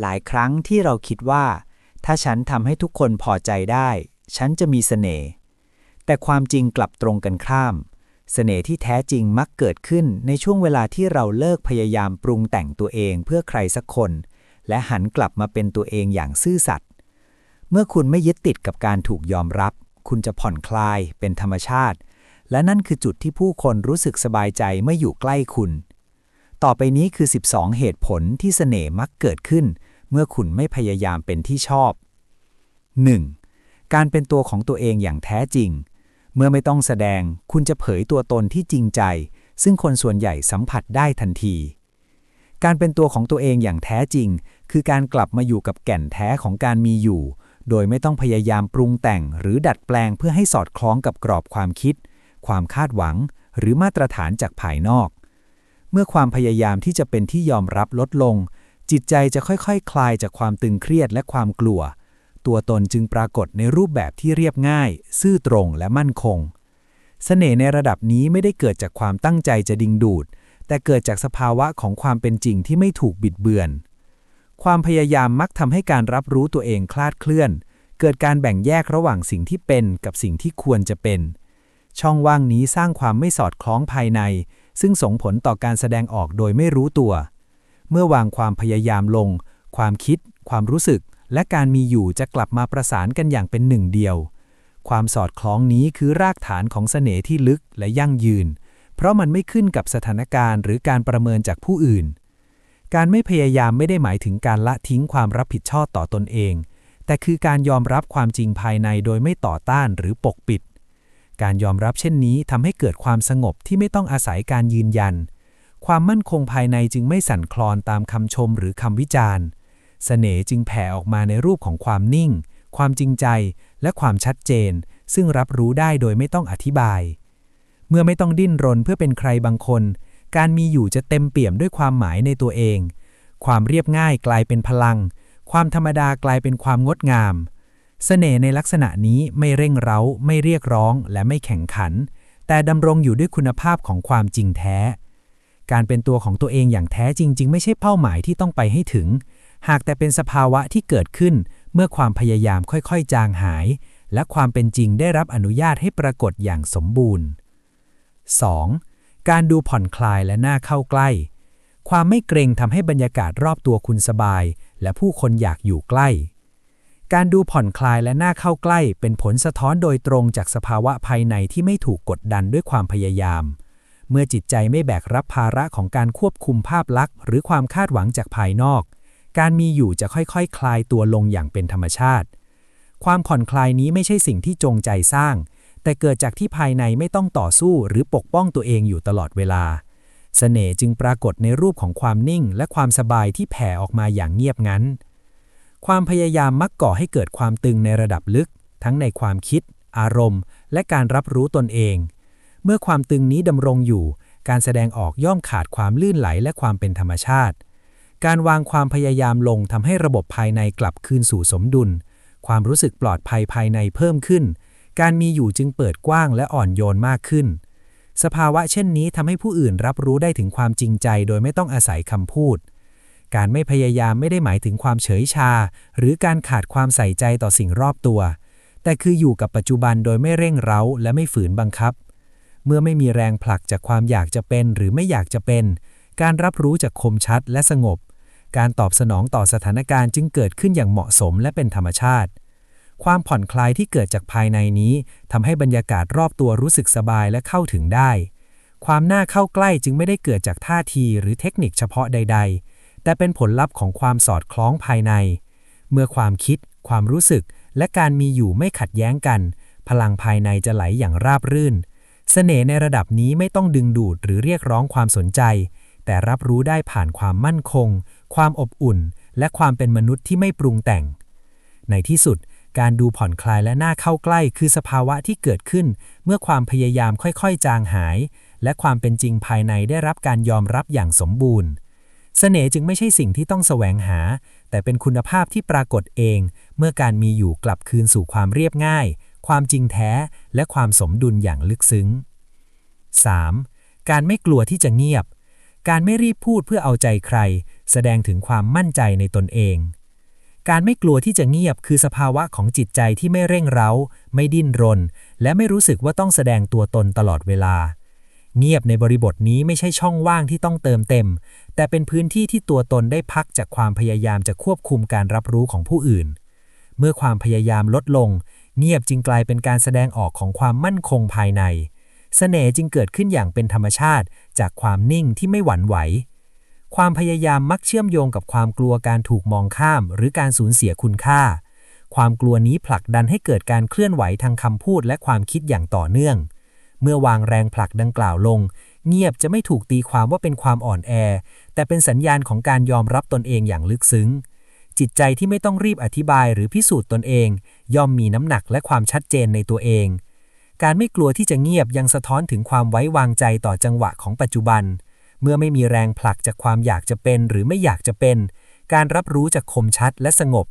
หลายครั้งที่เราคิดว่า ถ้าฉันทำให้ทุกคนพอใจได้ ฉันจะมีเสน่ห์แต่ความจริงกลับตรงกันข้ามเสน่ห์ที่แท้จริงมักเกิดขึ้นในช่วงเวลาที่เราเลิกพยายามปรุงแต่งตัวเองเพื่อใครสักคน และหันกลับมาเป็นตัวเองอย่างซื่อสัตย์เมื่อคุณไม่ยึดติดกับการถูกยอมรับ คุณจะผ่อนคลายเป็นธรรมชาติ และนั่นคือจุดที่ผู้คนรู้สึกสบายใจเมื่ออยู่ใกล้คุณ ต่อไปนี้คือ 12 เหตุผลที่เสน่ห์มักเกิดขึ้น เมื่อคุณไม่พยายามเป็นที่ชอบ 1. การเป็นตัวของตัวเองอย่างแท้จริง เมื่อไม่ต้องแสดง คุณจะเผยตัวตนที่จริงใจ ซึ่งคนส่วนใหญ่สัมผัสได้ทันที การเป็นตัวของตัวเองอย่างแท้จริง คือการกลับมาอยู่กับแก่นแท้ของการมีอยู่ โดยไม่ต้องพยายามปรุงแต่งหรือดัดแปลงเพื่อให้สอดคล้องกับกรอบความคิด ความคาดหวัง หรือมาตรฐานจากภายนอก เมื่อความพยายามที่จะเป็นที่ยอมรับลดลง จิตใจจะค่อยๆคคลายจากความตึงเครียดและความกลัว ตัวตนจึงปรากฏในรูปแบบที่เรียบง่าย ซื่อตรงและมั่นคงเสน่ห์ในระดับนี้ไม่ได้เกิดจากความตั้งใจจะดึงดูด แต่เกิดจากสภาวะของความเป็นจริงที่ไม่ถูกบิดเบือน ความพยายามมักทำให้การรับรู้ตัวเองคลาดเคลื่อน เกิดการแบ่งแยกระหว่างสิ่งที่เป็นกับสิ่งที่ควรจะเป็น ช่องว่างนี้สร้างความไม่สอดคล้องภายใน ซึ่งส่งผลต่อการแสดงออกโดยไม่รู้ตัว เมื่อวางความพยายามลง ความคิด ความรู้สึก และการมีอยู่จะกลับมาประสานกันอย่างเป็นหนึ่งเดียว ความสอดคล้องนี้คือรากฐานของเสน่ห์ที่ลึกและยั่งยืน เพราะมันไม่ขึ้นกับสถานการณ์ หรือการประเมินจากผู้อื่น การไม่พยายามไม่ได้หมายถึงการละทิ้งความรับผิดชอบต่อตนเอง แต่คือการยอมรับความจริงภายในโดยไม่ต่อต้านหรือปกปิด การยอมรับเช่นนี้ทำให้เกิดความสงบที่ไม่ต้องอาศัยการยืนยัน ความมั่นคงภายในจึงไม่สั่นคลอนตามคำชมหรือคำวิจารณ์ เสน่ห์จึงแผ่ออกมาในรูปของความนิ่ง ความจริงใจ และความชัดเจน ซึ่งรับรู้ได้โดยไม่ต้องอธิบาย เมื่อไม่ต้องดิ้นรนเพื่อเป็นใครบางคน การมีอยู่จะเต็มเปี่ยมด้วยความหมายในตัวเอง ความเรียบง่ายกลายเป็นพลัง ความธรรมดากลายเป็นความงดงาม เสน่ห์ในลักษณะนี้ไม่เร่งเร้า ไม่เรียกร้อง และไม่แข่งขัน แต่ดำรงอยู่ด้วยคุณภาพของความจริงแท้ การเป็นตัวของตัวเองอย่างแท้จริงจึงไม่ใช่เป้าหมายที่ต้องไปให้ถึง หากแต่เป็นสภาวะที่เกิดขึ้น เมื่อความพยายามค่อยๆ จางหาย และความเป็นจริงได้รับอนุญาตให้ปรากฏอย่างสมบูรณ์ 2. การดูผ่อนคลายและน่าเข้าใกล้ ความไม่เกรงทำให้บรรยากาศรอบตัวคุณสบาย และผู้คนอยากอยู่ใกล้การดูผ่อนคลายและน่าเข้าใกล้ เป็นผลสะท้อนโดยตรงจากสภาวะภายในที่ไม่ถูกกดดันด้วยความพยายาม เมื่อจิตใจไม่แบกรับภาระของการควบคุมภาพลักษณ์ หรือความคาดหวังจากภายนอก การมีอยู่จะค่อยๆคคลายตัวลงอย่างเป็นธรรมชาติ ความผ่อนคลายนี้ไม่ใช่สิ่งที่จงใจสร้าง แต่เกิดจากที่ภายในไม่ต้องต่อสู้หรือปกป้องตัวเองอยู่ตลอดเวลาเสน่ห์จึงปรากฏในรูปของความนิ่ง และความสบายที่แผ่ออกมาอย่างเงียบงันความพยายามมักก่อให้เกิดความตึงในระดับลึก ทั้งในความคิด อารมณ์ และการรับรู้ตนเอง เมื่อความตึงนี้ดำรงอยู่ การแสดงออกย่อมขาดความลื่นไหลและความเป็นธรรมชาติ การวางความพยายามลงทำให้ระบบภายในกลับคืนสู่สมดุล ความรู้สึกปลอดภัยภายในเพิ่มขึ้น การมีอยู่จึงเปิดกว้างและอ่อนโยนมากขึ้น สภาวะเช่นนี้ทำให้ผู้อื่นรับรู้ได้ถึงความจริงใจโดยไม่ต้องอาศัยคำพูดการไม่พยายามไม่ได้หมายถึงความเฉยชา หรือการขาดความใส่ใจต่อสิ่งรอบตัว แต่คืออยู่กับปัจจุบันโดยไม่เร่งเร้าและไม่ฝืนบังคับ เมื่อไม่มีแรงผลักจากความอยากจะเป็นหรือไม่อยากจะเป็น การรับรู้จากคมชัดและสงบ การตอบสนองต่อสถานการณ์จึงเกิดขึ้นอย่างเหมาะสมและเป็นธรรมชาติ ความผ่อนคลายที่เกิดจากภายในนี้ทำให้บรรยากาศรอบตัวรู้สึกสบายและเข้าถึงได้ ความน่าเข้าใกล้จึงไม่ได้เกิดจากท่าทีหรือเทคนิคเฉพาะใด ๆ แต่เป็นผลลัพธ์ของความสอดคล้องภายใน เมื่อความคิด ความรู้สึก และการมีอยู่ไม่ขัดแย้งกัน พลังภายในจะไหลอย่างราบรื่น เสน่ห์ในระดับนี้ไม่ต้องดึงดูดหรือเรียกร้องความสนใจ แต่รับรู้ได้ผ่านความมั่นคง ความอบอุ่น และความเป็นมนุษย์ที่ไม่ปรุงแต่ง ในที่สุด การดูผ่อนคลายและน่าเข้าใกล้คือสภาวะที่เกิดขึ้น เมื่อความพยายามค่อยๆ จางหาย และความเป็นจริงภายในได้รับการยอมรับอย่างสมบูรณ์ เสน่ห์จึงไม่ใช่สิ่งที่ต้องแสวงหา แต่เป็นคุณภาพที่ปรากฏเอง เมื่อการมีอยู่กลับคืนสู่ความเรียบง่าย ความจริงแท้และความสมดุลอย่างลึกซึ้ง 3. การไม่กลัวที่จะเงียบ การไม่รีบพูดเพื่อเอาใจใคร แสดงถึงความมั่นใจในตนเอง การไม่กลัวที่จะเงียบคือสภาวะของจิตใจที่ไม่เร่งเร้า ไม่ดิ้นรน และไม่รู้สึกว่าต้องแสดงตัวตนตลอดเวลา เงียบในบริบทนี้ไม่ใช่ช่องว่างที่ต้องเติมเต็ม แต่เป็นพื้นที่ที่ตัวตนได้พักจากความพยายามจะควบคุมการรับรู้ของผู้อื่น เมื่อความพยายามลดลง เงียบจึงกลายเป็นการแสดงออกของความมั่นคงภายใน เสน่ห์จึงเกิดขึ้นอย่างเป็นธรรมชาติ จากความนิ่งที่ไม่หวั่นไหว ความพยายามมักเชื่อมโยงกับความกลัวการถูกมองข้าม หรือการสูญเสียคุณค่า ความกลัวนี้ผลักดันให้เกิดการเคลื่อนไหวทางคำพูดและความคิดอย่างต่อเนื่อง เมื่อวางแรงผลักดังกล่าวลง เงียบจะไม่ถูกตีความว่าเป็นความอ่อนแอ แต่เป็นสัญญาณของการยอมรับตนเองอย่างลึกซึ้งจิตใจที่ไม่ต้องรีบอธิบายหรือพิสูจน์ตนเอง ย่อมมีน้ำหนักและความชัดเจนในตัวเอง การไม่กลัวที่จะเงียบยังสะท้อนถึงความไว้วางใจต่อจังหวะของปัจจุบัน เมื่อไม่มีแรงผลักจากความอยากจะเป็นหรือไม่อยากจะเป็น การรับรู้จะคมชัดและสงบ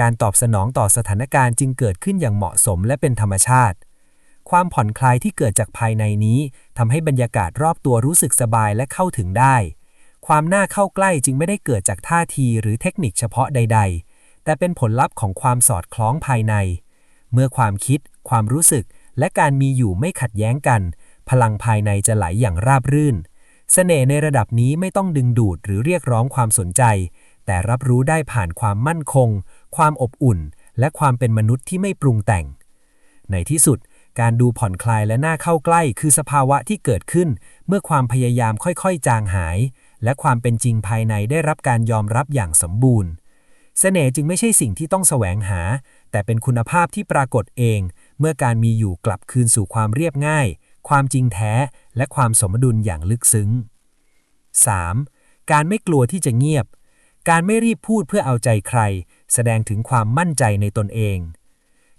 การตอบสนองต่อสถานการณ์จึงเกิดขึ้นอย่างเหมาะสมและเป็นธรรมชาติ ความผ่อนคลายที่เกิดจากภายในนี้ทำให้บรรยากาศรอบตัวรู้สึกสบายและเข้าถึงได้ ความน่าเข้าใกล้จึงไม่ได้เกิดจากท่าทีหรือเทคนิคเฉพาะใด ๆ แต่เป็นผลลัพธ์ของความสอดคล้องภายใน เมื่อความคิด ความรู้สึก และการมีอยู่ไม่ขัดแย้งกัน พลังภายในจะไหลอย่างราบรื่น เสน่ห์ในระดับนี้ไม่ต้องดึงดูดหรือเรียกร้องความสนใจ แต่รับรู้ได้ผ่านความมั่นคง ความอบอุ่น และความเป็นมนุษย์ที่ไม่ปรุงแต่ง ในที่สุด การดูผ่อนคลายและน่าเข้าใกล้ คือสภาวะที่เกิดขึ้น เมื่อความพยายามค่อยๆ จางหาย และความเป็นจริงภายในได้รับการยอมรับอย่างสมบูรณ์ เสน่ห์จึงไม่ใช่สิ่งที่ต้องแสวงหา แต่เป็นคุณภาพที่ปรากฏเอง เมื่อการมีอยู่กลับคืนสู่ความเรียบง่าย ความจริงแท้ และความสมดุลอย่างลึกซึ้ง 3. การไม่กลัวที่จะเงียบ การไม่รีบพูดเพื่อเอาใจใคร แสดงถึงความมั่นใจในตนเอง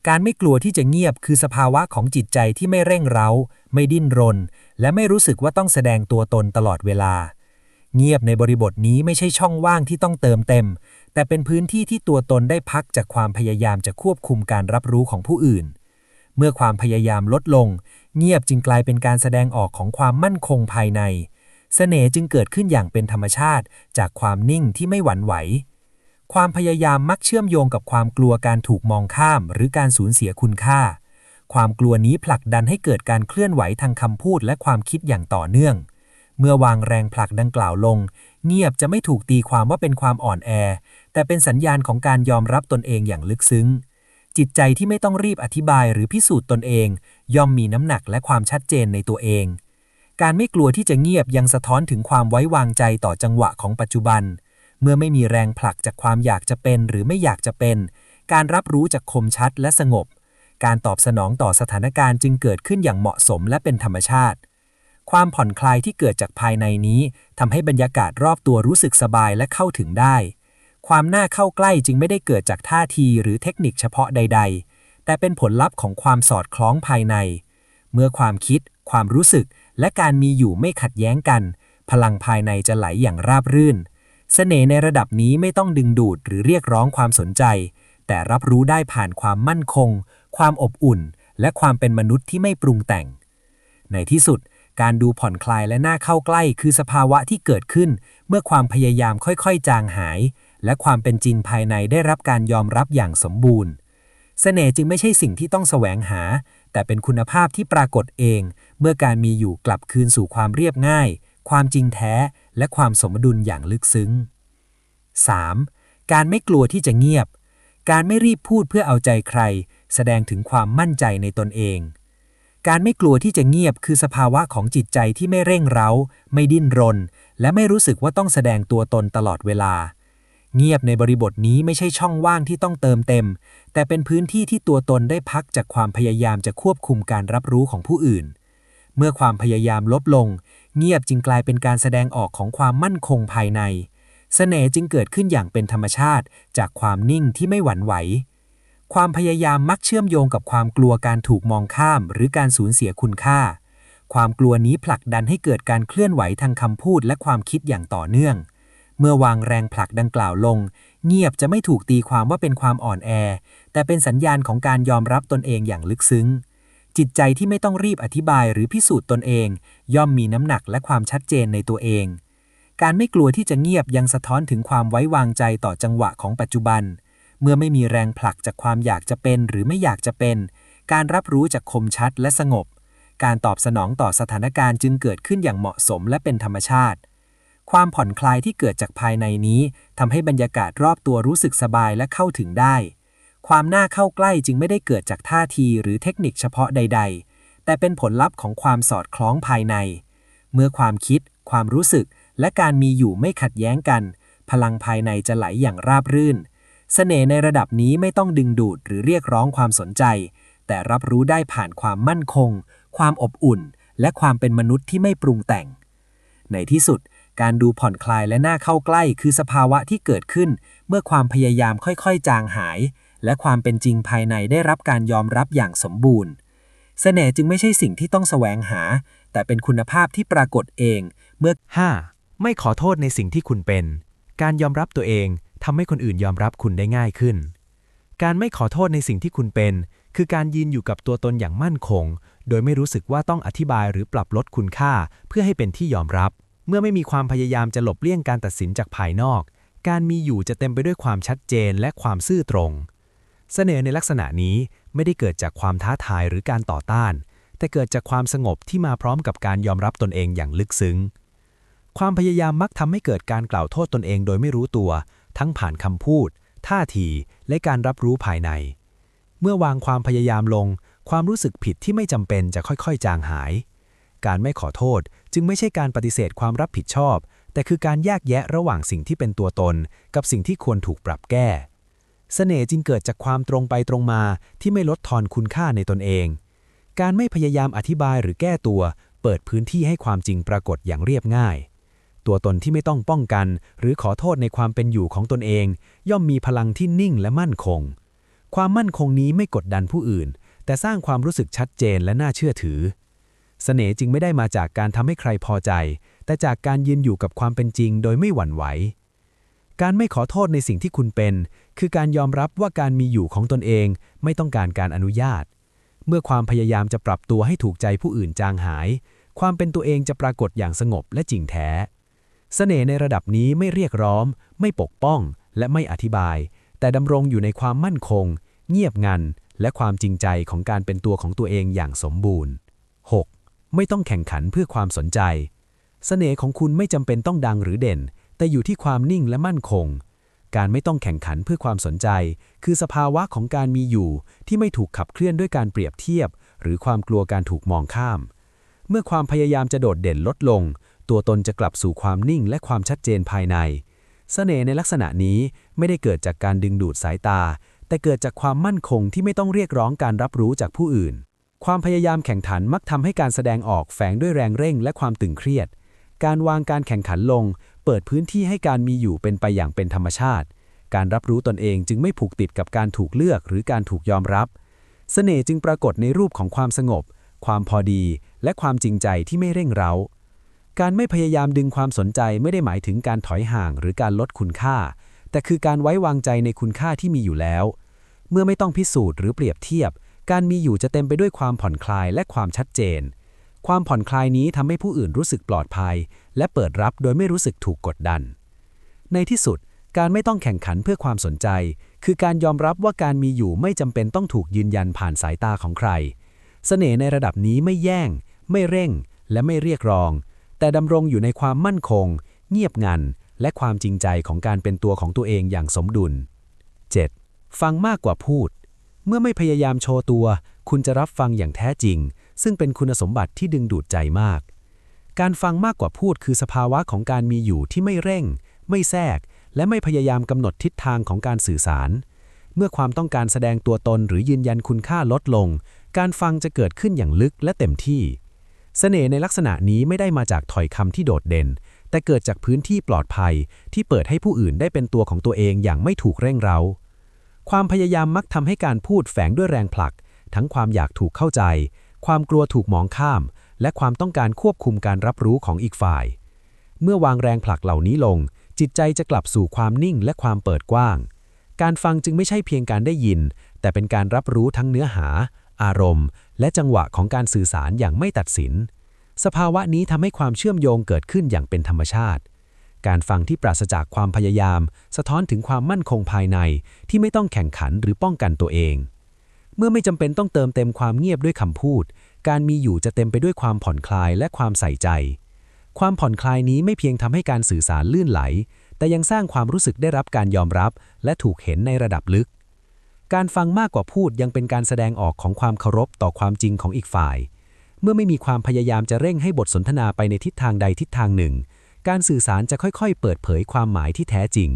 การไม่กลัวที่จะเงียบคือสภาวะของจิตใจที่ไม่เร่งเร้า ไม่ดิ้นรน และไม่รู้สึกว่าต้องแสดงตัวตนตลอดเวลา เงียบในบริบทนี้ไม่ใช่ช่องว่างที่ต้องเติมเต็ม แต่เป็นพื้นที่ที่ตัวตนได้พักจากความพยายามจะควบคุมการรับรู้ของผู้อื่น เมื่อความพยายามลดลง เงียบจึงกลายเป็นการแสดงออกของความมั่นคงภายในเสน่ห์จึงเกิดขึ้นอย่างเป็นธรรมชาติ จากความนิ่งที่ไม่หวั่นไหว ความพยายามมักเชื่อมโยงกับความกลัวการถูกมองข้าม หรือการสูญเสียคุณค่า ความกลัวนี้ผลักดันให้เกิดการเคลื่อนไหวทางคำพูดและความคิดอย่างต่อเนื่อง เมื่อวางแรงผลักดังกล่าวลง เงียบจะไม่ถูกตีความว่าเป็นความอ่อนแอ แต่เป็นสัญญาณของการยอมรับตนเองอย่างลึกซึ้ง จิตใจที่ไม่ต้องรีบอธิบายหรือพิสูจน์ตนเอง ย่อมมีน้ำหนักและความชัดเจนในตัวเอง การไม่กลัวที่จะเงียบยังสะท้อนถึงความไว้วางใจต่อจังหวะของปัจจุบัน เมื่อไม่มีแรงผลักจากความอยากจะเป็นหรือไม่อยากจะเป็น การรับรู้จากคมชัดและสงบ การตอบสนองต่อสถานการณ์จึงเกิดขึ้นอย่างเหมาะสมและเป็นธรรมชาติ ความผ่อนคลายที่เกิดจากภายในนี้ทำให้บรรยากาศรอบตัวรู้สึกสบายและเข้าถึงได้ ความน่าเข้าใกล้จึงไม่ได้เกิดจากท่าทีหรือเทคนิคเฉพาะใด ๆ แต่เป็นผลลัพธ์ของความสอดคล้องภายใน เมื่อความคิด ความรู้สึก และการมีอยู่ไม่ขัดแย้งกัน พลังภายในจะไหลอย่างราบรื่น เสน่ห์ในระดับนี้ไม่ต้องดึงดูดหรือเรียกร้องความสนใจ แต่รับรู้ได้ผ่านความมั่นคง ความอบอุ่น และความเป็นมนุษย์ที่ไม่ปรุงแต่ง ในที่สุด การดูผ่อนคลายและน่าเข้าใกล้คือสภาวะที่เกิดขึ้น เมื่อความพยายามค่อยๆ จางหาย และความเป็นจริงภายในได้รับการยอมรับอย่างสมบูรณ์ เสน่ห์จึงไม่ใช่สิ่งที่ต้องแสวงหา แต่เป็นคุณภาพที่ปรากฏเอง เมื่อการมีอยู่กลับคืนสู่ความเรียบง่าย ความจริงแท้ และความสมดุลอย่างลึกซึ้ง 3. การไม่กลัวที่จะเงียบ การไม่รีบพูดเพื่อเอาใจใคร แสดงถึงความมั่นใจในตนเอง การไม่กลัวที่จะเงียบคือสภาวะของจิตใจที่ไม่เร่งเร้า ไม่ดิ้นรน และไม่รู้สึกว่าต้องแสดงตัวตนตลอดเวลา เงียบในบริบทนี้ไม่ใช่ช่องว่างที่ต้องเติมเต็ม แต่เป็นพื้นที่ที่ตัวตนได้พักจากความพยายามจะควบคุมการรับรู้ของผู้อื่น เมื่อความพยายามลดลง เงียบจึงกลายเป็นการแสดงออกของความมั่นคงภายในเสน่ห์จึงเกิดขึ้นอย่างเป็นธรรมชาติ จากความนิ่งที่ไม่หวั่นไหว ความพยายามมักเชื่อมโยงกับความกลัวการถูกมองข้าม หรือการสูญเสียคุณค่า ความกลัวนี้ผลักดันให้เกิดการเคลื่อนไหวทางคำพูดและความคิดอย่างต่อเนื่อง เมื่อวางแรงผลักดังกล่าวลง เงียบจะไม่ถูกตีความว่าเป็นความอ่อนแอ แต่เป็นสัญญาณของการยอมรับตนเองอย่างลึกซึ้ง จิตใจที่ไม่ต้องรีบอธิบายหรือพิสูจน์ตนเอง ย่อมมีน้ำหนักและความชัดเจนในตัวเอง การไม่กลัวที่จะเงียบยังสะท้อนถึงความไว้วางใจต่อจังหวะของปัจจุบันเเมื่อไม่มีแรงผลักจากความอยากจะเป็นหรือไม่อยากจะเป็น การรับรู้จากคมชัดและสงบ การตอบสนองต่อสถานการณ์จึงเกิดขึ้นอย่างเหมาะสมและเป็นธรรมชาติ ความผ่อนคลายที่เกิดจากภายในนี้ทำให้บรรยากาศรอบตัวรู้สึกสบายและเข้าถึงได้ ความน่าเข้าใกล้จึงไม่ได้เกิดจากท่าทีหรือเทคนิคเฉพาะใด ๆ แต่เป็นผลลัพธ์ของความสอดคล้องภายใน เมื่อความคิด ความรู้สึก และการมีอยู่ไม่ขัดแย้งกัน พลังภายในจะไหลอย่างราบรื่น เสน่ห์ในระดับนี้ไม่ต้องดึงดูดหรือเรียกร้องความสนใจ แต่รับรู้ได้ผ่านความมั่นคง ความอบอุ่น และความเป็นมนุษย์ที่ไม่ปรุงแต่ง ในที่สุด การดูผ่อนคลายและน่าเข้าใกล้คือสภาวะที่เกิดขึ้น เมื่อความพยายามค่อยๆ จางหาย และความเป็นจริงภายในได้รับการยอมรับอย่างสมบูรณ์ เสน่ห์จึงไม่ใช่สิ่งที่ต้องแสวงหา แต่เป็นคุณภาพที่ปรากฏเอง เมื่อ 5. ไม่ขอโทษในสิ่งที่คุณเป็น การยอมรับตัวเอง ทำให้คนอื่นยอมรับคุณได้ง่ายขึ้น การไม่ขอโทษในสิ่งที่คุณเป็น คือการยืนอยู่กับตัวตนอย่างมั่นคง โดยไม่รู้สึกว่าต้องอธิบายหรือปรับลดคุณค่า เพื่อให้เป็นที่ยอมรับ เมื่อไม่มีความพยายามจะหลบเลี่ยงการตัดสินจากภายนอก การมีอยู่จะเต็มไปด้วยความชัดเจนและความซื่อตรง เสน่ห์ในลักษณะนี้ไม่ได้เกิดจากความท้าทายหรือการต่อต้าน แต่เกิดจากความสงบที่มาพร้อมกับการยอมรับตนเองอย่างลึกซึ้งความพยายามมักทำให้เกิดการกล่าวโทษตนเองโดยไม่รู้ตัว ทั้งผ่านคำพูด ท่าทีและการรับรู้ภายใน เมื่อวางความพยายามลง ความรู้สึกผิดที่ไม่จำเป็นจะค่อยๆ จางหาย การไม่ขอโทษจึงไม่ใช่การปฏิเสธความรับผิดชอบ แต่คือการแยกแยะระหว่างสิ่งที่เป็นตัวตน กับสิ่งที่ควรถูกปรับแก้เสน่ห์จึงเกิดจากความตรงไปตรงมาที่ไม่ลดทอนคุณค่าในตนเอง การไม่พยายามอธิบายหรือแก้ตัว เปิดพื้นที่ให้ความจริงปรากฏอย่างเรียบง่าย ตัวตนที่ไม่ต้องป้องกัน หรือขอโทษในความเป็นอยู่ของตนเอง ย่อมมีพลังที่นิ่งและมั่นคง ความมั่นคงนี้ไม่กดดันผู้อื่น แต่สร้างความรู้สึกชัดเจนและน่าเชื่อถือ เสน่ห์จึงไม่ได้มาจากการทำให้ใครพอใจ แต่จากการยืนอยู่กับความเป็นจริงโดยไม่หวั่นไหว การไม่ขอโทษในสิ่งที่คุณเป็น คือการยอมรับว่าการมีอยู่ของตนเอง ไม่ต้องการการอนุญาต เมื่อความพยายามจะปรับตัวให้ถูกใจผู้อื่นจางหายความเป็นตัวเองจะปรากฏอย่างสงบและจริงแท้ เสน่ห์ในระดับนี้ไม่เรียกร้อง ไม่ปกป้อง และไม่อธิบาย แต่ดำรงอยู่ในความมั่นคง เงียบงัน และความจริงใจของการเป็นตัวของตัวเองอย่างสมบูรณ์ 6. ไม่ต้องแข่งขันเพื่อความสนใจ เสน่ห์ของคุณไม่จำเป็นต้องดังหรือเด่น แต่อยู่ที่ความนิ่งและมั่นคง การไม่ต้องแข่งขันเพื่อความสนใจ คือสภาวะของการมีอยู่ ที่ไม่ถูกขับเคลื่อนด้วยการเปรียบเทียบ หรือความกลัวการถูกมองข้าม เมื่อความพยายามจะโดดเด่นลดลง ตัวตนจะกลับสู่ความนิ่งและความชัดเจนภายในเสน่ห์ในลักษณะนี้ไม่ได้เกิดจากการดึงดูดสายตา แต่เกิดจากความมั่นคงที่ไม่ต้องเรียกร้องการรับรู้จากผู้อื่น ความพยายามแข่งขันมักทำให้การแสดงออกแฝงด้วยแรงเร่งและความตึงเครียด การวางการแข่งขันลง เปิดพื้นที่ให้การมีอยู่เป็นไปอย่างเป็นธรรมชาติ การรับรู้ตนเองจึงไม่ผูกติดกับการถูกเลือกหรือการถูกยอมรับเสน่ห์จึงปรากฏในรูปของความสงบ ความพอดี และความจริงใจที่ไม่เร่งเร้า การไม่พยายามดึงความสนใจไม่ได้หมายถึงการถอยห่างหรือการลดคุณค่า แต่คือการไว้วางใจในคุณค่าที่มีอยู่แล้ว เมื่อไม่ต้องพิสูจน์หรือเปรียบเทียบ การมีอยู่จะเต็มไปด้วยความผ่อนคลายและความชัดเจน ความผ่อนคลายนี้ทำให้ผู้อื่นรู้สึกปลอดภัย และเปิดรับโดยไม่รู้สึกถูกกดดัน ในที่สุด การไม่ต้องแข่งขันเพื่อความสนใจ คือการยอมรับว่าการมีอยู่ไม่จำเป็นต้องถูกยืนยันผ่านสายตาของใคร เสน่ห์ในระดับนี้ไม่แย่ง ไม่เร่ง และไม่เรียกร้อง แต่ดำรงอยู่ในความมั่นคง เงียบงัน และความจริงใจของการเป็นตัวของตัวเองอย่างสมดุล 7. ฟังมากกว่าพูด เมื่อไม่พยายามโชว์ตัว คุณจะรับฟังอย่างแท้จริง ซึ่งเป็นคุณสมบัติที่ดึงดูดใจมาก การฟังมากกว่าพูดคือสภาวะของการมีอยู่ที่ไม่เร่ง ไม่แทรก และไม่พยายามกำหนดทิศทางของการสื่อสาร เมื่อความต้องการแสดงตัวตนหรือยืนยันคุณค่าลดลง การฟังจะเกิดขึ้นอย่างลึกและเต็มที่ เสน่ห์ในลักษณะนี้ไม่ได้มาจากถ้อยคำที่โดดเด่น แต่เกิดจากพื้นที่ปลอดภัยที่เปิดให้ผู้อื่นได้เป็นตัวของตัวเองอย่างไม่ถูกเร่งเร้า ความพยายามมักทำให้การพูดแฝงด้วยแรงผลัก ทั้งความอยากถูกเข้าใจ ความกลัวถูกมองข้าม และความต้องการควบคุมการรับรู้ของอีกฝ่าย เมื่อวางแรงผลักเหล่านี้ลง จิตใจจะกลับสู่ความนิ่งและความเปิดกว้าง การฟังจึงไม่ใช่เพียงการได้ยิน แต่เป็นการรับรู้ทั้งเนื้อหา อารมณ์ และจังหวะของการสื่อสารอย่างไม่ตัดสิน สภาวะนี้ทำให้ความเชื่อมโยงเกิดขึ้นอย่างเป็นธรรมชาติ การฟังที่ปราศจากความพยายาม สะท้อนถึงความมั่นคงภายในที่ไม่ต้องแข่งขันหรือป้องกันตัวเอง เมื่อไม่จำเป็นต้องเติมเต็มความเงียบด้วยคำพูด การมีอยู่จะเต็มไปด้วยความผ่อนคลายและความใส่ใจ ความผ่อนคลายนี้ไม่เพียงทำให้การสื่อสารลื่นไหล แต่ยังสร้างความรู้สึกได้รับการยอมรับ และถูกเห็นในระดับลึก การฟังมากกว่าพูดยังเป็นการแสดงออกของความเคารพต่อความจริงของอีกฝ่าย เมื่อไม่มีความพยายามจะเร่งให้บทสนทนาไปในทิศทางใดทิศทางหนึ่ง การสื่อสารจะค่อยๆ เปิดเผยความหมายที่แท้จริง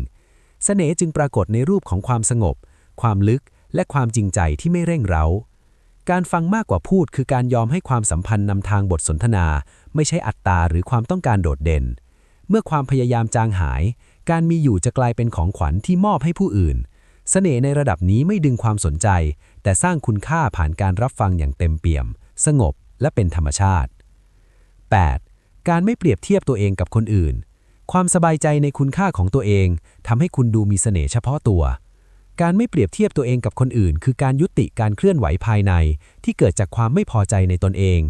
เสน่ห์จึงปรากฏในรูปของความสงบ ความลึก และความจริงใจที่ไม่เร่งเร้า การฟังมากกว่าพูดคือการยอมให้ความสัมพันธ์นำทางบทสนทนา ไม่ใช่อัตตาหรือความต้องการโดดเด่น เมื่อความพยายามจางหาย การมีอยู่จะกลายเป็นของขวัญที่มอบให้ผู้อื่น เสน่ห์ในระดับนี้ไม่ดึงความสนใจ แต่สร้างคุณค่าผ่านการรับฟังอย่างเต็มเปี่ยม สงบและเป็นธรรมชาติ 8. การไม่เปรียบเทียบตัวเองกับคนอื่น ความสบายใจในคุณค่าของตัวเองทำให้คุณดูมีเสน่ห์เฉพาะตัว การไม่เปรียบเทียบตัวเองกับคนอื่น คือการยุติการเคลื่อนไหวภายใน ที่เกิดจากความไม่พอใจในตนเอง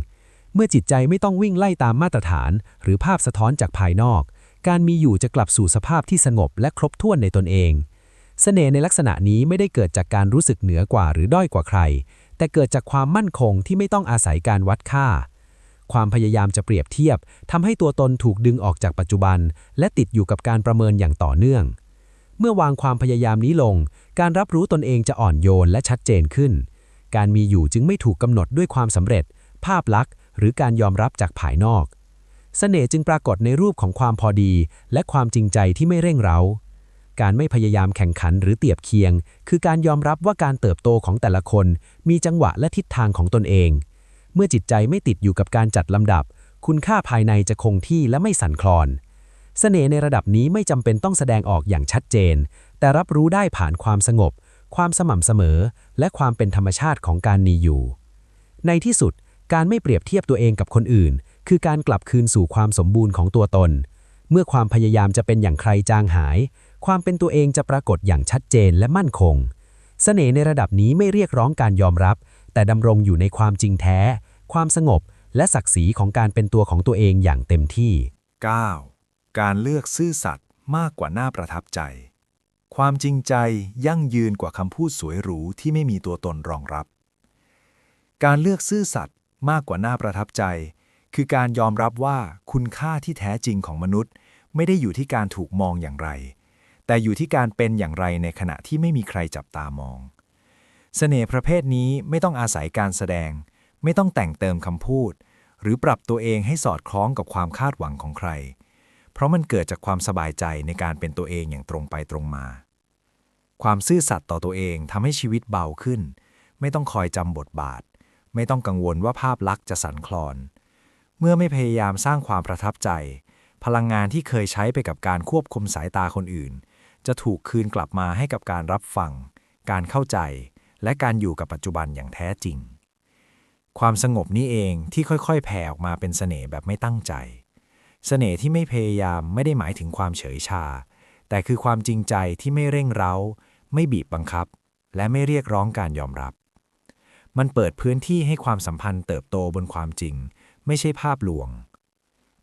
เมื่อจิตใจไม่ต้องวิ่งไล่ตามมาตรฐาน หรือภาพสะท้อนจากภายนอก การมีอยู่จะกลับสู่สภาพที่สงบและครบถ้วนในตนเอง เสน่ห์ในลักษณะนี้ไม่ได้เกิดจากการรู้สึกเหนือกว่าหรือด้อยกว่าใคร แต่เกิดจากความมั่นคงที่ไม่ต้องอาศัยการวัดค่า ความพยายามจะเปรียบเทียบทำให้ตัวตนถูกดึงออกจากปัจจุบัน และติดอยู่กับการประเมินอย่างต่อเนื่อง เมื่อวางความพยายามนี้ลง การรับรู้ตนเองจะอ่อนโยนและชัดเจนขึ้น การมีอยู่จึงไม่ถูกกำหนดด้วยความสำเร็จ ภาพลักษณ์ หรือการยอมรับจากภายนอก เสน่ห์จึงปรากฏในรูปของความพอดี และความจริงใจที่ไม่เร่งเร้า การไม่พยายามแข่งขันหรือเตียบเคียง คือการยอมรับว่าการเติบโตของแต่ละคน มีจังหวะและทิศทางของตนเอง เมื่อจิตใจไม่ติดอยู่กับการจัดลำดับ คุณค่าภายในจะคงที่และไม่สั่นคลอนเสน่ห์ในระดับนี้ไม่จำเป็นต้องแสดงออกอย่างชัดเจน แต่รับรู้ได้ผ่านความสงบ ความสม่ำเสมอ และความเป็นธรรมชาติของการมีอยู่ ในที่สุด การไม่เปรียบเทียบตัวเองกับคนอื่น คือการกลับคืนสู่ความสมบูรณ์ของตัวตน เมื่อความพยายามจะเป็นอย่างใครจางหาย ความเป็นตัวเองจะปรากฏอย่างชัดเจนและมั่นคง เสน่ห์ในระดับนี้ไม่เรียกร้องการยอมรับ แต่ดำรงอยู่ในความจริงแท้ ความสงบ และศักดิ์ศรีของการเป็นตัวของตัวเองอย่างเต็มที่ 9. การเลือกซื่อสัตย์มากกว่าหน้าประทับใจ ความจริงใจยั่งยืนกว่าคำพูดสวยหรูที่ไม่มีตัวตนรองรับ การเลือกซื่อสัตย์มากกว่าหน้าประทับใจ คือการยอมรับว่าคุณค่าที่แท้จริงของมนุษย์ ไม่ได้อยู่ที่การถูกมองอย่างไร แต่อยู่ที่การเป็นอย่างไรในขณะที่ไม่มีใครจับตามอง เสน่ห์ประเภทนี้ไม่ต้องอาศัยการแสดง ไม่ต้องแต่งเติมคำพูด หรือปรับตัวเองให้สอดคล้องกับความคาดหวังของใคร เพราะมันเกิดจากความสบายใจในการเป็นตัวเองอย่างตรงไปตรงมา ความซื่อสัตย์ต่อตัวเองทำให้ชีวิตเบาขึ้น ไม่ต้องคอยจำบทบาท ไม่ต้องกังวลว่าภาพลักษณ์จะสั่นคลอน เมื่อไม่พยายามสร้างความประทับใจ พลังงานที่เคยใช้ไปกับการควบคุมสายตาคนอื่น จะถูกคืนกลับมาให้กับการรับฟัง การเข้าใจ และการอยู่กับปัจจุบันอย่างแท้จริง ความสงบนี้เองที่ค่อยๆ แผ่ออกมาเป็นเสน่ห์แบบไม่ตั้งใจ เสน่ห์ที่ไม่พยายามไม่ได้หมายถึงความเฉยชา แต่คือความจริงใจที่ไม่เร่งเร้า ไม่บีบบังคับ และไม่เรียกร้องการยอมรับ มันเปิดพื้นที่ให้ความสัมพันธ์เติบโตบนความจริง ไม่ใช่ภาพลวง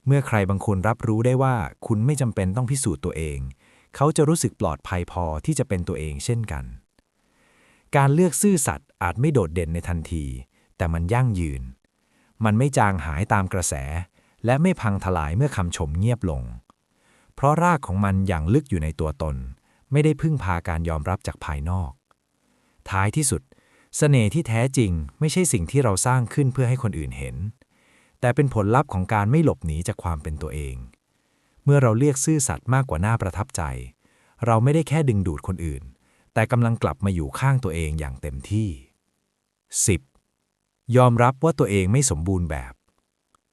เมื่อใครบางคนรับรู้ได้ว่าคุณไม่จำเป็นต้องพิสูจน์ตัวเอง เขาจะรู้สึกปลอดภัยพอที่จะเป็นตัวเองเช่นกัน การเลือกซื่อสัตย์อาจไม่โดดเด่นในทันที แต่มันยั่งยืน มันไม่จางหายตามกระแส และไม่พังทลายเมื่อคำชมเงียบลง เพราะรากของมันอย่างลึกอยู่ในตัวตน ไม่ได้พึ่งพาการยอมรับจากภายนอก ท้ายที่สุดเสน่ห์ที่แท้จริงไม่ใช่สิ่งที่เราสร้างขึ้นเพื่อให้คนอื่นเห็น แต่เป็นผลลัพธ์ของการไม่หลบหนีจากความเป็นตัวเอง เมื่อเราเรียกซื่อสัตย์มากกว่าหน้าประทับใจ เราไม่ได้แค่ดึงดูดคนอื่น แต่กำลังกลับมาอยู่ข้างตัวเองอย่างเต็มที่ 10. ยอมรับว่าตัวเองไม่สมบูรณ์แบบ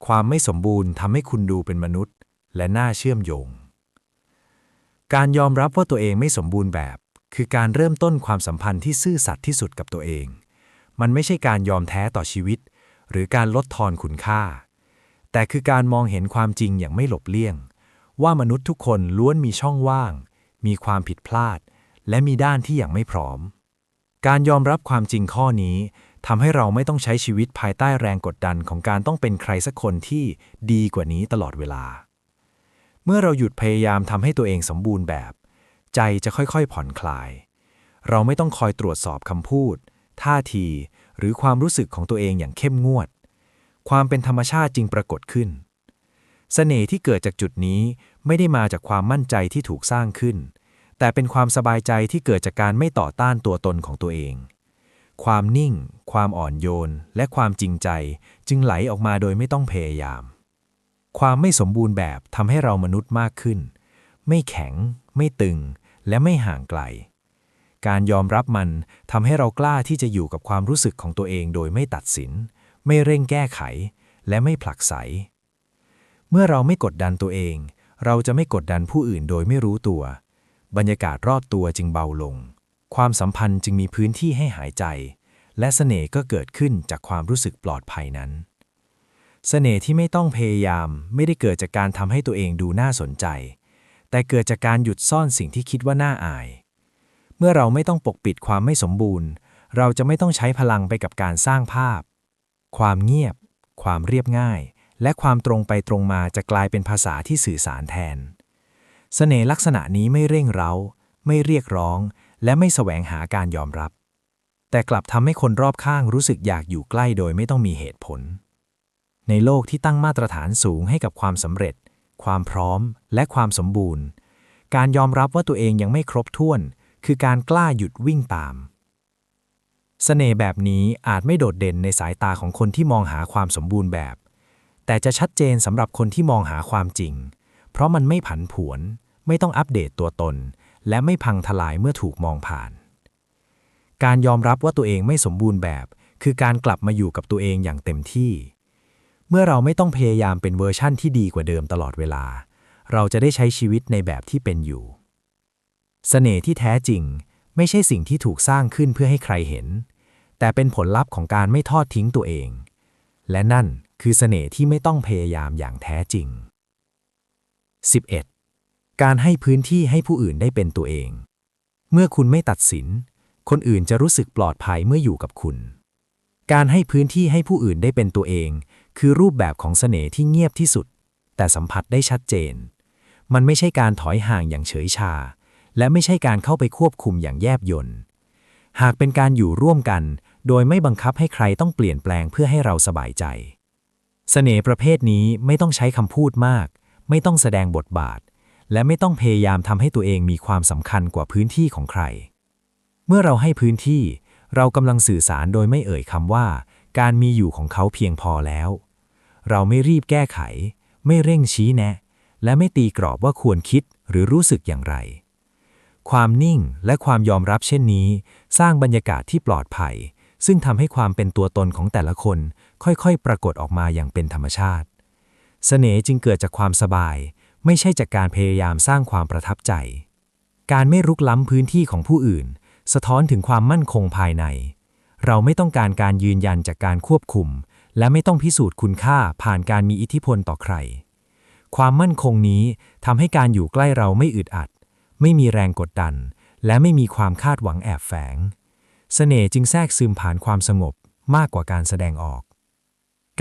ความไม่สมบูรณ์ทำให้คุณดูเป็นมนุษย์ และน่าเชื่อมโยง การยอมรับว่าตัวเองไม่สมบูรณ์แบบ คือการเริ่มต้นความสัมพันธ์ที่ซื่อสัตย์ที่สุดกับตัวเอง มันไม่ใช่การยอมแท้ต่อชีวิต หรือการลดทอนคุณค่า แต่คือการมองเห็นความจริงอย่างไม่หลบเลี่ยง ว่ามนุษย์ทุกคนล้วนมีช่องว่าง มีความผิดพลาด และมีด้านที่ยังไม่พร้อม การยอมรับความจริงข้อนี้ทำให้เราไม่ต้องใช้ชีวิตภายใต้แรงกดดันของการต้องเป็นใครสักคนที่ดีกว่านี้ตลอดเวลา เมื่อเราหยุดพยายามทำให้ตัวเองสมบูรณ์แบบ ใจจะค่อยๆผ่อนคลาย เราไม่ต้องคอยตรวจสอบคำพูด ท่าที หรือความรู้สึกของตัวเองอย่างเข้มงวด ความเป็นธรรมชาติจึงปรากฏขึ้น เสน่ห์ที่เกิดจากจุดนี้ไม่ได้มาจากความมั่นใจที่ถูกสร้างขึ้น แต่เป็นความสบายใจที่เกิดจากการไม่ต่อต้านตัวตนของตัวเอง ความนิ่ง ความอ่อนโยน และความจริงใจจึงไหลออกมาโดยไม่ต้องพยายาม ความไม่สมบูรณ์แบบทำให้เรามนุษย์มากขึ้น ไม่แข็ง ไม่ตึง และไม่ห่างไกล การยอมรับมันทำให้เรากล้าที่จะอยู่กับความรู้สึกของตัวเองโดยไม่ตัดสิน ไม่เร่งแก้ไข และไม่ผลักไส เมื่อเราไม่กดดันตัวเอง เราจะไม่กดดันผู้อื่นโดยไม่รู้ตัว บรรยากาศรอบตัวจึงเบาลง ความสัมพันธ์จึงมีพื้นที่ให้หายใจ และเสน่ห์ก็เกิดขึ้นจากความรู้สึกปลอดภัยนั้นเสน่ห์ที่ไม่ต้องพยายามไม่ได้เกิดจากการทำให้ตัวเองดูน่าสนใจ แต่เกิดจากการหยุดซ่อนสิ่งที่คิดว่าน่าอาย เมื่อเราไม่ต้องปกปิดความไม่สมบูรณ์ เราจะไม่ต้องใช้พลังไปกับการสร้างภาพ ความเงียบ ความเรียบง่าย และความตรงไปตรงมาจะกลายเป็นภาษาที่สื่อสารแทนเสน่ห์ลักษณะนี้ไม่เร่งเร้า ไม่เรียกร้อง และไม่แสวงหาการยอมรับ แต่กลับทำให้คนรอบข้างรู้สึกอยากอยู่ใกล้โดยไม่ต้องมีเหตุผล ในโลกที่ตั้งมาตรฐานสูงให้กับความสำเร็จ ความพร้อม และความสมบูรณ์ การยอมรับว่าตัวเองยังไม่ครบถ้วน คือการกล้าหยุดวิ่งตามเสน่ห์แบบนี้อาจไม่โดดเด่นในสายตาของคนที่มองหาความสมบูรณ์แบบ แต่จะชัดเจนสำหรับคนที่มองหาความจริง เพราะมันไม่ผันผวน ไม่ต้องอัปเดตตัวตน และไม่พังทลายเมื่อถูกมองผ่าน การยอมรับว่าตัวเองไม่สมบูรณ์แบบ คือการกลับมาอยู่กับตัวเองอย่างเต็มที่ เมื่อเราไม่ต้องพยายามเป็นเวอร์ชั่นที่ดีกว่าเดิมตลอดเวลา เราจะได้ใช้ชีวิตในแบบที่เป็นอยู่เสน่ห์ที่แท้จริง ไม่ใช่สิ่งที่ถูกสร้างขึ้นเพื่อให้ใครเห็น แต่เป็นผลลัพธ์ของการไม่ทอดทิ้งตัวเอง และนั่น คือเสน่ห์ที่ไม่ต้องพยายามอย่างแท้จริง 11. การให้พื้นที่ให้ผู้อื่นได้เป็นตัวเอง เมื่อคุณไม่ตัดสิน คนอื่นจะรู้สึกปลอดภัยเมื่ออยู่กับคุณ การให้พื้นที่ให้ผู้อื่นได้เป็นตัวเอง คือรูปแบบของเสน่ห์ที่เงียบที่สุด แต่สัมผัสได้ชัดเจน มันไม่ใช่การถอยห่างอย่างเฉยชา และไม่ใช่การเข้าไปควบคุมอย่างแยบยลหากเป็นการอยู่ร่วมกัน โดยไม่บังคับให้ใครต้องเปลี่ยนแปลงเพื่อให้เราสบายใจ เสน่ห์ประเภทนี้ไม่ต้องใช้คำพูดมาก ไม่ต้องแสดงบทบาท และไม่ต้องพยายามทำให้ตัวเองมีความสำคัญกว่าพื้นที่ของใคร เมื่อเราให้พื้นที่ เรากำลังสื่อสารโดยไม่เอ่ยคำว่า การมีอยู่ของเขาเพียงพอแล้ว เราไม่รีบแก้ไข ไม่เร่งชี้แนะ และไม่ตีกรอบว่าควรคิดหรือรู้สึกอย่างไร ความนิ่งและความยอมรับเช่นนี้ สร้างบรรยากาศที่ปลอดภัย ซึ่งทำให้ความเป็นตัวตนของแต่ละคน ค่อยๆ ปรากฏออกมาอย่างเป็นธรรมชาติเสน่ห์จึงเกิดจากความสบาย ไม่ใช่จากการพยายามสร้างความประทับใจ การไม่รุกล้ำพื้นที่ของผู้อื่น สะท้อนถึงความมั่นคงภายใน เราไม่ต้องการการยืนยันจากการควบคุม และไม่ต้องพิสูจน์คุณค่าผ่านการมีอิทธิพลต่อใคร ความมั่นคงนี้ทำให้การอยู่ใกล้เราไม่อึดอัด ไม่มีแรงกดดัน และไม่มีความคาดหวังแอบแฝงเสน่ห์จึงแทรกซึมผ่านความสงบมากกว่าการแสดงออก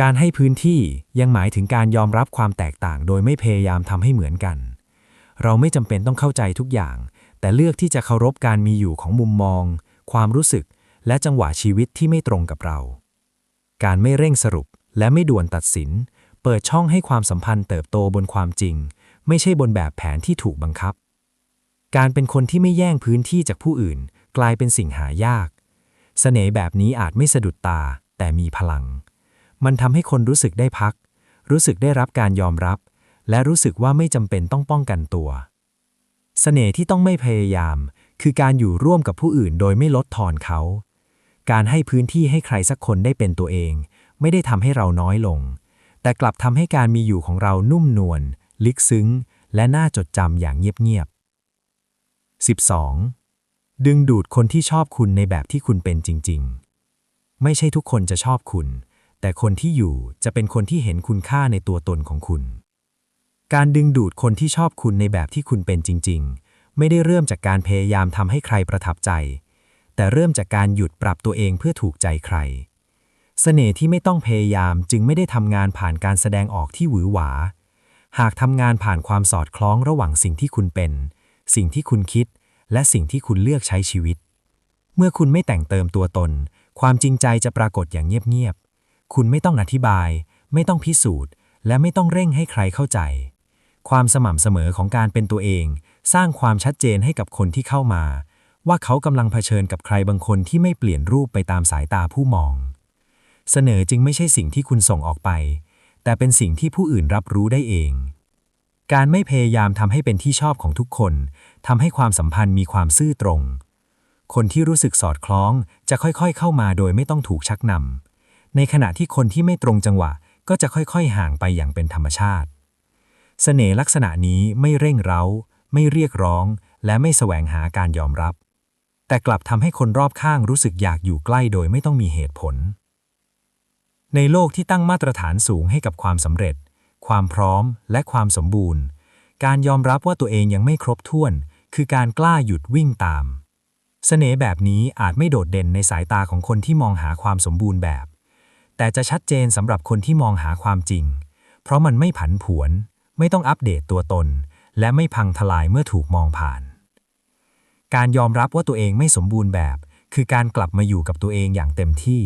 การให้พื้นที่ยังหมายถึงการยอมรับความแตกต่าง โดยไม่พยายามทำให้เหมือนกัน เราไม่จำเป็นต้องเข้าใจทุกอย่าง แต่เลือกที่จะเคารพการมีอยู่ของมุมมอง ความรู้สึก และจังหวะชีวิตที่ไม่ตรงกับเรา การไม่เร่งสรุปและไม่ด่วนตัดสิน เปิดช่องให้ความสัมพันธ์เติบโตบนความจริง ไม่ใช่บนแบบแผนที่ถูกบังคับ การเป็นคนที่ไม่แย่งพื้นที่จากผู้อื่น กลายเป็นสิ่งหายาก เสน่ห์แบบนี้อาจไม่สะดุดตา แต่มีพลัง มันทำให้คนรู้สึกได้พัก รู้สึกได้รับการยอมรับ และรู้สึกว่าไม่จำเป็นต้องป้องกันตัวเสน่ห์ที่ต้องไม่พยายาม คือการอยู่ร่วมกับผู้อื่นโดยไม่ลดทอนเขา การให้พื้นที่ให้ใครสักคนได้เป็นตัวเอง ไม่ได้ทำให้เราน้อยลง แต่กลับทำให้การมีอยู่ของเรานุ่มนวลลึกซึ้ง และน่าจดจำอย่างเงียบๆ 12. ดึงดูดคนที่ชอบคุณในแบบที่คุณเป็นจริง ๆ ไม่ใช่ทุกคนจะชอบคุณ แต่คนที่อยู่จะเป็นคนที่เห็นคุณค่าในตัวตนของคุณ การดึงดูดคนที่ชอบคุณในแบบที่คุณเป็นจริง ๆ ไม่ได้เริ่มจากการพยายามทำให้ใครประทับใจ แต่เริ่มจากการหยุดปรับตัวเองเพื่อถูกใจใคร เสน่ห์ที่ไม่ต้องพยายามจึงไม่ได้ทำงานผ่านการแสดงออกที่หวือหวา หากทำงานผ่านความสอดคล้องระหว่างสิ่งที่คุณเป็น สิ่งที่คุณคิด และสิ่งที่คุณเลือกใช้ชีวิต เมื่อคุณไม่แต่งเติมตัวตน ความจริงใจจะปรากฏอย่างเงียบๆ คุณไม่ต้องอธิบาย ไม่ต้องพิสูจน์ และไม่ต้องเร่งให้ใครเข้าใจ ความสม่ำเสมอของการเป็นตัวเอง สร้างความชัดเจนให้กับคนที่เข้ามา ว่าเขากำลังเผชิญกับใครบางคนที่ไม่เปลี่ยนรูปไปตามสายตาผู้มอง เสนอจึงไม่ใช่สิ่งที่คุณส่งออกไป แต่เป็นสิ่งที่ผู้อื่นรับรู้ได้เอง การไม่พยายามทำให้เป็นที่ชอบของทุกคนทำให้ความสัมพันธ์มีความซื่อตรง คนที่รู้สึกสอดคล้องจะค่อยๆ เข้ามาโดยไม่ต้องถูกชักนำ ในขณะที่คนที่ไม่ตรงจังหวะก็จะค่อยๆห่างไปอย่างเป็นธรรมชาติเสน่ห์ลักษณะนี้ไม่เร่งเร้า ไม่เรียกร้อง และไม่แสวงหาการยอมรับ แต่กลับทำให้คนรอบข้างรู้สึกอยากอยู่ใกล้โดยไม่ต้องมีเหตุผล ในโลกที่ตั้งมาตรฐานสูงให้กับความสำเร็จ ความพร้อมและความสมบูรณ์ การยอมรับว่าตัวเองยังไม่ครบถ้วน คือการกล้าหยุดวิ่งตามเสน่ห์แบบนี้อาจไม่โดดเด่นในสายตาของคนที่มองหาความสมบูรณ์แบบ แต่จะชัดเจนสำหรับคนที่มองหาความจริง เพราะมันไม่ผันผวน ไม่ต้องอัปเดตตัวตน และไม่พังทลายเมื่อถูกมองผ่าน การยอมรับว่าตัวเองไม่สมบูรณ์แบบ คือการกลับมาอยู่กับตัวเองอย่างเต็มที่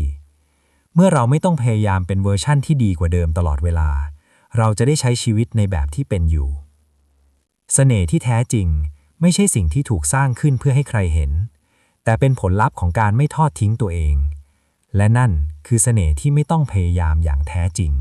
เมื่อเราไม่ต้องพยายามเป็นเวอร์ชั่นที่ดีกว่าเดิมตลอดเวลา เราจะได้ใช้ชีวิตในแบบที่เป็นอยู่เสน่ห์ที่แท้จริง ไม่ใช่สิ่งที่ถูกสร้างขึ้นเพื่อให้ใครเห็น แต่เป็นผลลัพธ์ของการไม่ทอดทิ้งตัวเอง และนั่นคือเสน่ห์ที่ไม่ต้องพยายามอย่างแท้จริง